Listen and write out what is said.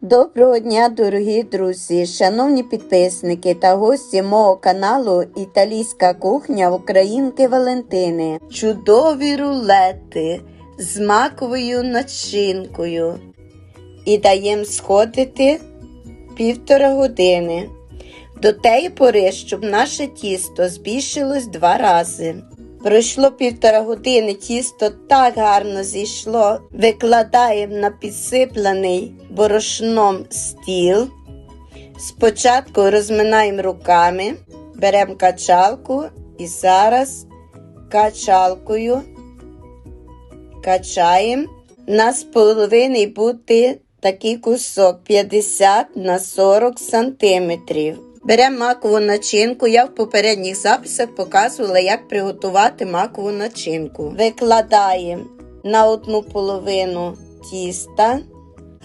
Доброго дня, дорогі друзі, шановні підписники та гості мого каналу Італійська кухня Українки Валентини. Чудові рулети з маковою начинкою. І даємо сходити півтора години. До тієї пори, щоб наше тісто збільшилось два рази. Пройшло півтора години, тісто так гарно зійшло. Викладаємо на підсиплений борошном стіл. Спочатку розминаємо руками, беремо качалку і зараз качалкою качаємо. Нас повинен бути такий кусок 50 на 40 сантиметрів. Беремо макову начинку. Я в попередніх записах показувала, як приготувати макову начинку. Викладаємо на одну половину тіста